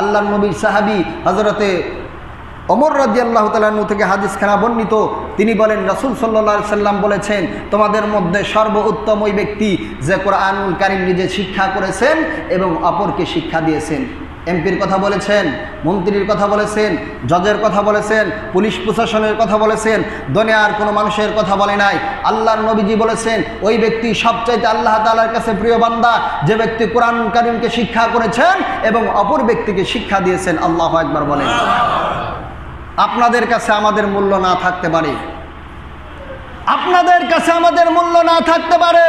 আল্লাহ নবীর সাহাবি হজরতে অমর রাজি আল্লাহ তালু থেকে হাদিস খানা বর্ণিত। তিনি বলেন, রাসুল সাল্লা সাল্লাম বলেছেন, তোমাদের মধ্যে সর্বোত্তম ওই ব্যক্তি যে কোরআন কারিম নিজে শিক্ষা করেছেন এবং অপরকে শিক্ষা দিয়েছেন। এমপির কথা বলেছেন, মন্ত্রীর কথা বলেছেন, জজের কথা বলেছেন, পুলিশ প্রশাসনের কথা বলেছেন দুনিয়ার কোনো মানুষের কথা বলে নাই। আল্লাহর নবীজি বলেছেন, ওই ব্যক্তি সবচাইতে আল্লাহ তালার কাছে প্রিয় বান্দা। যে ব্যক্তি কোরআন কারিমকে শিক্ষা করেছেন এবং অপর ব্যক্তিকে শিক্ষা দিয়েছেন, আল্লাহ একবার বলেন। আপনাদের কাছে আমাদের মূল্য না থাকতে পারে। আপনাদের কাছে আমাদের মূল্য না থাকতে পারে।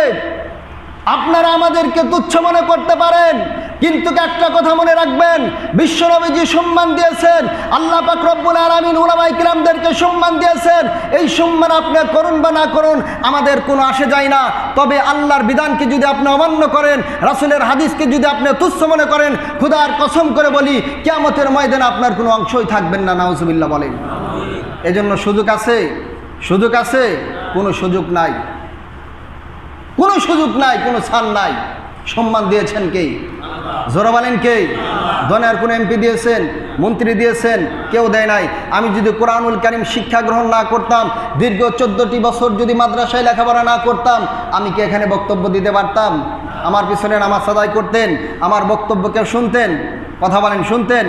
আপনারা আমাদেরকে তুচ্ছ মনে করতে পারেন, কিন্তু একটা কথা মনে রাখবেন, বিশ্বনবীজি সম্মান দিয়েছেন, আল্লাহ পাক রব্বুল আলামিন উলামাই কিরামদেরকে সম্মান দিয়েছেন, এই সম্মান আপনি করুন বা না করুন, আমাদের কোনো আসে যায় না। তবে আল্লাহর বিধানকে যদি আপনি অমান্য করেন, রাসূলের হাদিসকে যদি আপনি তুচ্ছ মনে করেন, খুদার কসম করে বলি, কিয়ামতের ময়দানে আপনার কোনো অংশই থাকবেন না, নাউজুবিল্লাহ বলেন। এজন্য সুযোগ আছে সুযোগ আছে, কোনো সুযোগ নাই। কোনো সুযোগ নাই, কোনো ছাড় নাই। সম্মান দিয়েছেন কে? জোরা বলেন কে? দনের কোনো এমপি দিয়েছেন, মন্ত্রী দিয়েছেন, কেউ দেয় নাই। আমি যদি কোরআনুল কারিম শিক্ষা গ্রহণ না করতাম, দীর্ঘ চোদ্দটি বছর যদি মাদ্রাসায় লেখাপড়া না করতাম, আমি কি এখানে বক্তব্য দিতে পারতাম? আমার পিছনে নামাজ আদায় করতেন, আমার বক্তব্য কেউ শুনতেন? কথা বলেন, শুনতেন?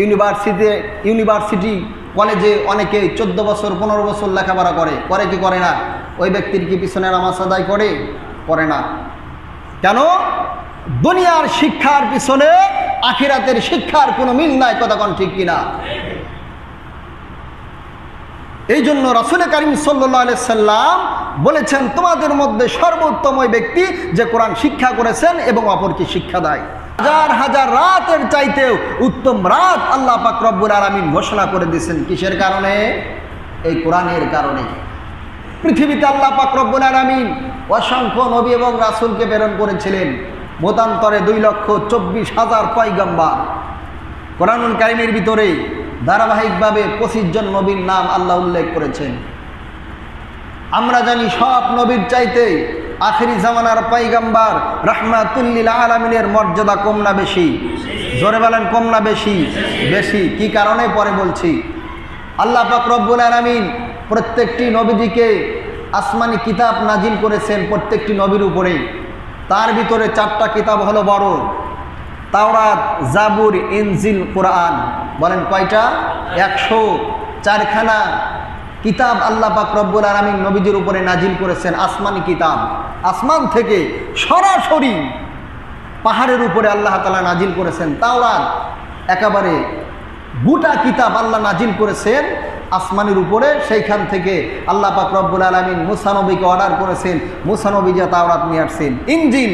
ইউনিভার্সিটি ইউনিভার্সিটি কলেজে অনেকে চোদ্দ বছর, পনেরো বছর লেখাপড়া করে করে কি করে না? ওই ব্যক্তির কি পিছনে নামাজ আদায় করে? করে না। কেন? দুনিয়ার শিক্ষার পিছনে আখিরাতের শিক্ষার কোনো মিল নাই কতক্ষণ ঠিক কিনা? এই জন্য রাসুল করিম সাল্লাম বলেছেন, তোমাদের মধ্যে সর্বোত্তম ওই ব্যক্তি যে কোরআন শিক্ষা করেছেন এবং অপরকে শিক্ষা দেয়? হাজার হাজার রাতের চাইতেও উত্তম রাত আল্লাহ পাক রব্বুল আলমিন ঘোষণা করে দিয়েছেন। কিসের কারণে? এই কোরআনের কারণে। পৃথিবীতে আল্লাহ পাক রব্বুল আলমিন অসংখ্য নবী এবং রাসুলকে প্রেরণ করেছিলেন। মতান্তরে দুই লক্ষ চব্বিশ হাজার পয়গম্বার। কোরআনুল কারিমের ভিতরে ধারাবাহিকভাবে পঁচিশ জন নবীর নাম আল্লাহ উল্লেখ করেছেন। আমরা জানি সব নবীর চাইতে আখেরি জামানার পাইগাম্বার রাহমাতুল্লিল আলমিনের মর্যাদা কম না বেশি। জোরে বলেন, কম না বেশি? বেশি। কি কারণে? পরে বলছি। আল্লাহ পাক রব্বুল আলমিন প্রত্যেকটি নবীজিকে আসমানি কিতাব নাজিল করেছেন প্রত্যেকটি নবীর উপরে তার ভিতরে চারটা কিতাব হলো বড়। তাওরাত, জাবুর, ইনজিল, কোরআন। বলেন কয়টা? একশো চারখানা কিতাব আল্লাহ পাক রব্বুল আলমিন নবীজির উপরে নাজিল করেছেন আসমানি কিতাব। আসমান থেকে সরাসরি পাহাড়ের উপরে আল্লাহ তালা নাজিল করেছেন। তাওরাত, একেবারে গোটা কিতাব আল্লাহ নাজিল করেছেন আসমানের উপরে, সেইখান থেকে আল্লাহ পাক রব্বুল আলমিন মুসানবীকে অর্ডার করেছেন। মুসানবী যা তাওরাত নিয়ে আসছেন। ইঞ্জিল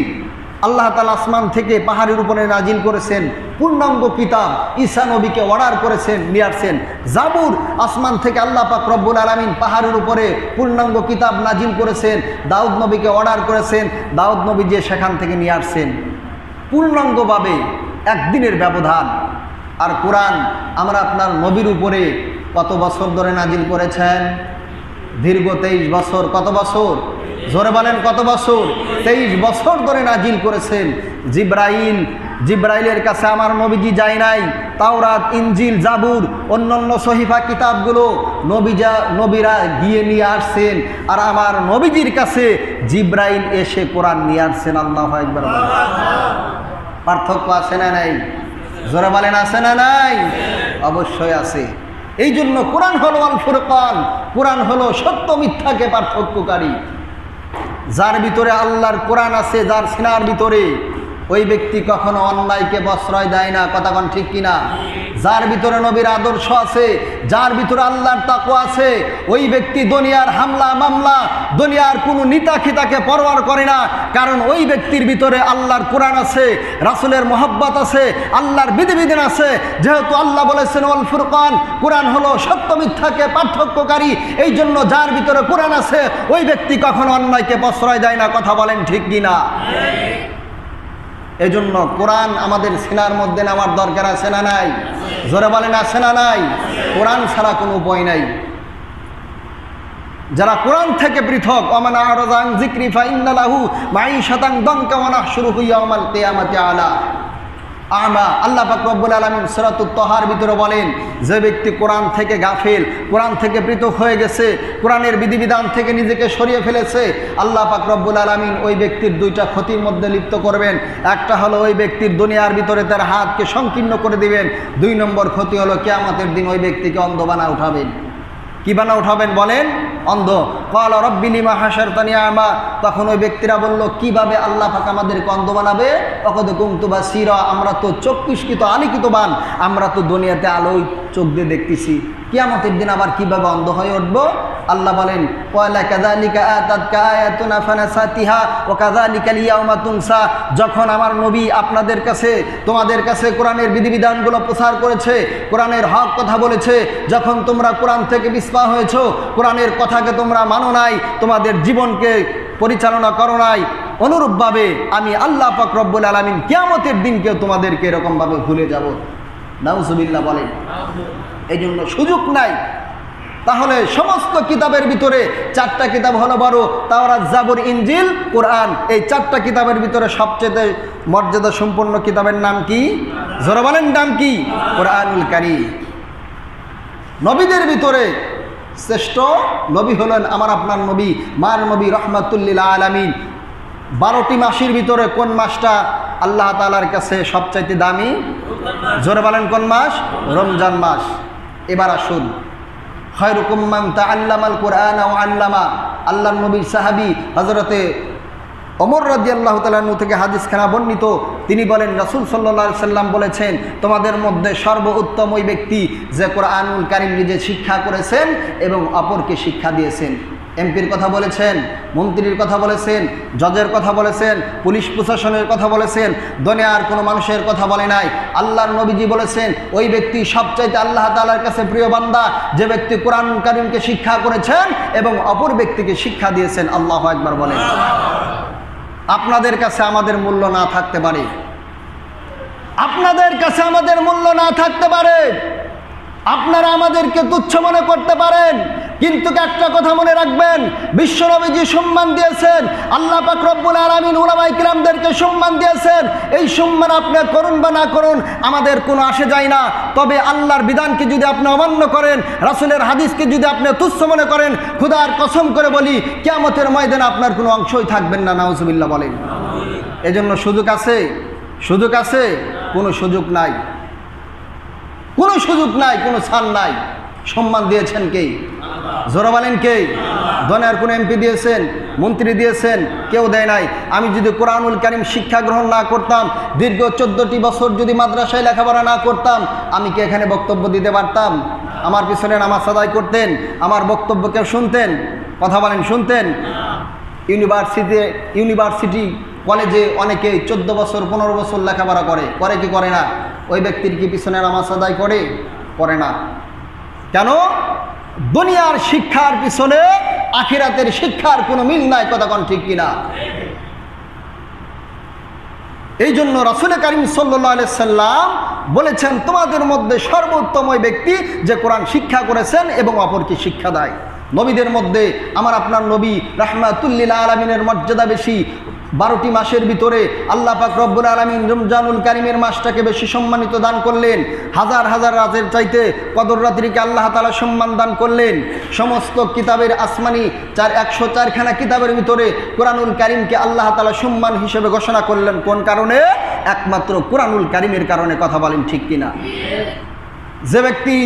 আল্লাহ তালা আসমান থেকে পাহাড়ের উপরে নাজিল করেছেন। পূর্ণাঙ্গ কিতাব ঈসা নবীকে অর্ডার করেছেন, নিয়ে আসছেন। জাবুর, আসমান থেকে আল্লাহ পাক রব্বুল আলমিন পাহাড়ের উপরে পূর্ণাঙ্গ কিতাব নাজিল করেছেন। দাউদ নবীকে অর্ডার করেছেন। দাউদ নবী যে সেখান থেকে নিয়ে আসছেন। পূর্ণাঙ্গভাবে একদিনের ব্যবধান। আর কোরআন আমরা আপনার নবীর উপরে কত বছর ধরে নাজিল করেছেন? দীর্ঘ তেইশ বছর, কত বছর? জোরে বলেন, কত বছর? তেইশ বছর ধরে নাজিল করেছেন। জিব্রাইল, জিব্রাইলের কাছে আমার নবীজি যায় নাই। তাওরাত ইঞ্জিল জাবুর, অন্যান্য সহিফা কিতাবগুলো নবীজা, নবীরা গিয়ে নিয়ে আসছেন। আর আমার নবীজির কাছে জিব্রাইল এসে কোরআন নিয়ে আসছেন। আল্লাহ একবার পার্থক্য আছে না নাই? জোরে বলেন, আছে না নাই? অবশ্যই আছে। এই জন্য কোরআন হলো আল ফুরকান, কোরআন হলো সত্য মিথ্যাকে পার্থক্যকারী। যার ভিতরে আল্লাহর কোরআন আছে, যার সিনার ভিতরে, ওই ব্যক্তি কখনো অন্যায়কে বশ্রয় দেয় না, কথা ঠিক কিনা? যার ভিতরে নবীর আদর্শ আছে যার ভিতরে আল্লাহর তাকু আছে ওই ব্যক্তি দুনিয়ার হামলা মামলা দুনিয়ার কোনো নিতা খিতাকে পরোয়ার করে না। কারণ ওই ব্যক্তির ভিতরে আল্লাহর কোরআন আছে রাসুলের মোহাব্বত আছে আল্লাহর বিধিবিধান আছে। যেহেতু আল্লাহ বলেছেন অল ফুরকান কোরআন হলো সত্য মিথ্যাকে পার্থক্যকারী। এই জন্য যার ভিতরে কোরআন আছে ওই ব্যক্তি কখনো অন্যায়কে প্রশ্রয় দেয় না। কথা বলেন ঠিক কিনা? এজন্য কোরআন আমাদের সেনার মধ্যে নেওয়ার দরকার আছে না নাই? জোরে বলেন, আছে না নাই? কোরআন ছাড়া কোনো উপায় নাই। যারা কোরআন থেকে পৃথক অমানা আরজাং জিক্রি মাই শতাং দঙ্কা মানা শুরু হইয়া অমাল তেয়ামাতে আলা। আমা, আল্লাহ রব্বুল আলমিন সরাতুত তহার ভিতরে বলেন, যে ব্যক্তি কোরআন থেকে গাফিল, কোরআন থেকে পৃথক হয়ে গেছে, কোরআনের বিধিবিধান থেকে নিজেকে সরিয়ে ফেলেছে, আল্লাহ রব্বুল আলমিন ওই ব্যক্তির দুইটা ক্ষতির মধ্যে লিপ্ত করবেন। একটা হলো ওই ব্যক্তির দুনিয়ার ভিতরে তার হাতকে সংকীর্ণ করে দিবেন। দুই নম্বর ক্ষতি হলো কেয়ামতের দিন ওই ব্যক্তিকে অন্ধ বানা উঠাবেন। কি বানা উঠাবেন বলেন? অন্ধ। কল রব্বিলিমা হাসার তানিয়ামা তখন ওই ব্যক্তিরা বলল, কীভাবে আল্লাহ পাক আমাদেরকে অন্ধ বানাবে? অকদ কুমতু বা সিরা আমরা তো চক্ষুষ্কৃত, আলিখিত বান। আমরা তো দুনিয়াতে আলোয় চোখ দিয়ে দেখতেছি। কিয়ামতের দিন আবার কীভাবে অন্ধ হয়ে উঠবো? আল্লাহ বলেন পয়লা কাজালিকা আতাতকা আয়াতুনা ফানাসাতিহা, ও কাজালিকা লিয়াউমা তুনসা। যখন আমার নবী আপনাদের কাছে, তোমাদের কাছে কোরআনের বিধিবিধানগুলো প্রচার করেছে, কোরআনের হক কথা বলেছে, যখন তোমরা কোরআন থেকে বিস্পা হয়েছো? কোরআনের কথাকে তোমরা মানো নাই, তোমাদের জীবনকে পরিচালনা করো নাই। অনুরূপভাবে আমি আল্লাহ রব্বুল আলমিন কিয়ামতের দিনকেও তোমাদেরকে এরকমভাবে ভুলে যাব। নাউজুবিল্লাহ বলেন। এই জন্য সুযোগ নাই। তাহলে সমস্ত কিতাবের ভিতরে চারটা কিতাব হলো বড় তাওরাত, জাবর ইঞ্জিল কোরআন। এই চারটা কিতাবের ভিতরে সবচেয়ে মর্যাদা সম্পন্ন কিতাবের নাম কি? জোরা নাম কি? কোরআনুল কারি নবীদের ভিতরে শ্রেষ্ঠ নবী হলেন আমার আপনার নবী, মার নবী রহমাতুল্লিল আলামিন। বারোটি মাসের ভিতরে কোন মাসটা আল্লাহ তালার কাছে সবচাইতে দামি? জোরে বলেন কোন মাস? রমজান মাস। এবার আসুন। খয়রুকুম্মান তা আল্লামাল কোরআন ও আল্লামা। আল্লাহ নবীর সাহাবি হজরতে অমর রাজি আল্লাহ তালু থেকে হাদিস খানা বর্ণিত। তিনি বলেন, রসুল সাল্লা সাল্লাম বলেছেন, তোমাদের মধ্যে সর্বোত্তম ওই ব্যক্তি যে কোরআনুল কারিম নিজে শিক্ষা করেছেন এবং অপরকে শিক্ষা দিয়েছেন। এমপির কথা বলেছেন, মন্ত্রীর কথা বলেছেন, জজের কথা বলেছেন, পুলিশ প্রশাসনের কথা বলেছেন, দুনিয়ার কোনো মানুষের কথা বলে নাই। আল্লাহর নবীজি বলেছেন, ওই ব্যক্তি সবচাইতে আল্লাহ তালার কাছে প্রিয় বান্দা, যে ব্যক্তি কোরআন কারিমকে শিক্ষা করেছেন এবং অপর ব্যক্তিকে শিক্ষা দিয়েছেন। আল্লাহ একবার বলেন। আপনাদের কাছে আমাদের মূল্য না থাকতে পারে। আপনাদের কাছে আমাদের মূল্য না থাকতে পারে। আপনারা আমাদেরকে তুচ্ছ মনে করতে পারেন। কিন্তু একটা কথা মনে রাখবেন বিশ্বনবীজি সম্মান দিয়েছেন, আল্লাহ পাক রব্বুল আলামিন উলামাই কিরামদেরকে সম্মান দিয়েছেন। এই সম্মান আপনি করুন বা না করুন, আমাদের কোনো আসে যায় না। তবে আল্লাহর বিধানকে যদি আপনি অমান্য করেন, রাসুলের হাদিসকে যদি আপনি তুচ্ছ মনে করেন, খুদার কসম করে বলি, কেয়ামতের ময়দানে আপনার কোনো অংশই থাকবেন না, নাউজুবিল্লাহ বলেন। এজন্য সুযোগ আছে? সুযোগ আছে? কোনো সুযোগ নাই। কোনো সুযোগ নাই, কোনো ছাড় নাই। সম্মান দিয়েছেন কে? জোরা বলেন কে? দনের কোনো এমপি দিয়েছেন? মন্ত্রী দিয়েছেন? কেউ দেয় নাই। আমি যদি কোরআনুল কারিম শিক্ষা গ্রহণ না করতাম, দীর্ঘ চোদ্দটি বছর যদি মাদ্রাসায় লেখাপড়া না করতাম, আমি কি এখানে বক্তব্য দিতে পারতাম? আমার পিছনে নামাজ আদায় করতেন, আমার বক্তব্য কেউ শুনতেন? কথা বলেন, শুনতেন? ইউনিভার্সিটি ইউনিভার্সিটি কলেজে অনেকে চোদ্দ বছর, পনেরো বছর লেখাপড়া করে। করে কি করে না? ওই ব্যক্তির কি পিছনে নামাজ আদায় করে? করে না। কেন? দুনিয়ার শিক্ষার পিছনে আখিরাতের শিক্ষার কোনো মিল নাই, কথা ঠিক কিনা? এই জন্য রাসুল করিম সাল্লাহ সাল্লাম বলেছেন, তোমাদের মধ্যে সর্বোত্তম ব্যক্তি যে কোরআন শিক্ষা করেছেন এবং অপরকে শিক্ষা দেয়? নবীদের মধ্যে আমার আপনার নবী রাহমাতুল্লিল আলমিনের মর্যাদা বেশি বারোটি মাসের ভিতরে আল্লাহ পাক রব্বুল আলমিন রমজানুল কারিমের মাসটাকে বেশি সম্মানিত দান করলেন। হাজার হাজার রাতের চাইতে কদর রাত্রিকে আল্লাহ তালা সম্মান দান করলেন। সমস্ত কিতাবের আসমানি চার একশো চারখানা কিতাবের ভিতরে কোরআনুল কারিমকে আল্লাহ তালা সম্মান হিসেবে ঘোষণা করলেন। কোন কারণে? একমাত্র কোরআনুল কারিমের কারণে কথা বলেন ঠিক কিনা? যে ব্যক্তি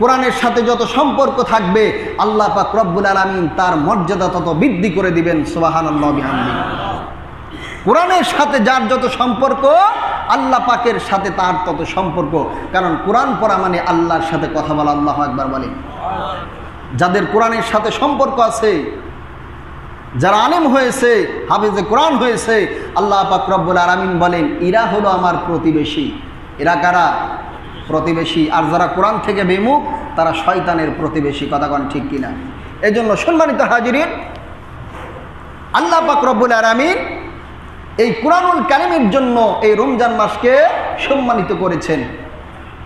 কোরআনের সাথে যত সম্পর্ক থাকবে, আল্লাহ পাক রব্বুল আলমিন তার মর্যাদা তত বৃদ্ধি করে দিবেন। সুবাহান কোরআনের সাথে যার যত সম্পর্ক, আল্লাহ পাকের সাথে তার তত সম্পর্ক। কারণ কোরআন পড়া মানে আল্লাহর সাথে কথা বলা, আল্লাহ একবার বলে। যাদের কোরআনের সাথে সম্পর্ক আছে, যারা আলেম হয়েছে, হাফিজে কোরআন হয়েছে, আল্লাহ পাক রব্বুল আলমিন বলেন ইরা হলো আমার প্রতিবেশী। এরা কারা? প্রতিবেশী। আর যারা কোরআন থেকে বেমুখ, তারা শয়তানের প্রতিবেশী। কথা কন ঠিক কিনা? এই জন্য সম্মানিত হাজিরিন, আল্লাহ পাক রব্বুল আলমিন এই কোরআনুল কালিমের জন্য এই রমজান মাসকে সম্মানিত করেছেন।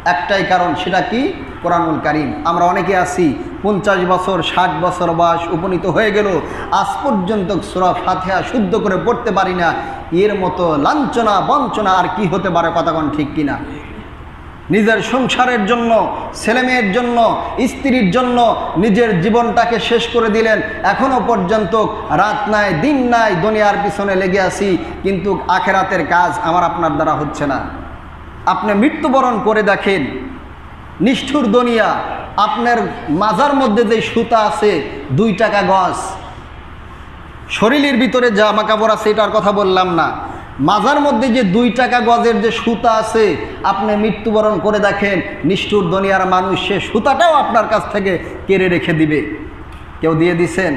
একটাই কারণ, সেটা কি? কোরআনুল কারিম। আমরা অনেকে আছি, পঞ্চাশ বছর, ষাট বছর বয়স উপনীত হয়ে গেল, আজ পর্যন্ত সুরা ফাতেহা শুদ্ধ করে পড়তে পারি না। এর মতো লাঞ্ছনা, বঞ্চনা আর কি হতে পারে কথাগণ ঠিক কিনা? নিজের সংসারের জন্য, ছেলেমেয়ের জন্য, স্ত্রীর জন্য নিজের জীবনটাকে শেষ করে দিলেন। এখনও পর্যন্ত রাত নাই, দিন নাই, দুনিয়ার পিছনে লেগে আছি, কিন্তু আখেরাতের কাজ আমার আপনার দ্বারা হচ্ছে না। আপনি মৃত্যুবরণ করে দেখেন, নিষ্ঠুর দুনিয়া। আপনার মাজার মধ্যে যে সুতা আছে, দুই টাকা গজ। শরীরের ভিতরে জামা কাপড় আছে, এটার কথা বললাম না। মাজার মধ্যে যে দুই টাকা গজের যে সুতা আছে, আপনি মৃত্যুবরণ করে দেখেন, নিষ্ঠুর দুনিয়ার মানুষ সে সুতাটাও আপনার কাছ থেকে কেড়ে রেখে দিবে। কেউ দিয়ে দিছেন?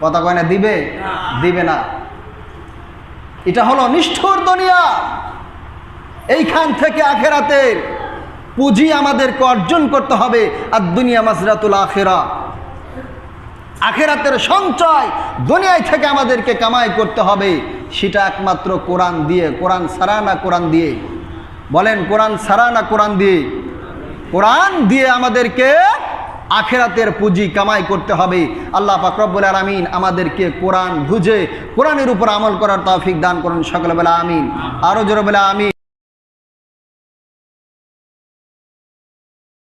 কথা কয় না, দিবে? দিবে না। এটা হলো নিষ্ঠুর দুনিয়া। এইখান থেকে আখেরাতের পুঁজি আমাদেরকে অর্জন করতে হবে, আর দুনিয়া মাজরাতুল আখেরা। আখেরাতের সঞ্চয় দুনিয়ায় থেকে আমাদেরকে কামাই করতে হবে। সেটা একমাত্র কোরআন দিয়ে, কোরআন সারা না কোরআন দিয়ে? বলেন, কোরআন সারা না কোরআন দিয়ে? কোরআন দিয়ে আমাদেরকে আখেরাতের পুঁজি কামাই করতে হবে। আল্লাহ ফাকরবুল আলমিন আমাদেরকে কোরআন বুঝে, কোরআনের উপর আমল করার তৌফিক দান করুন সকালবেলা আমিন। আরও জোরবেলা আমিন।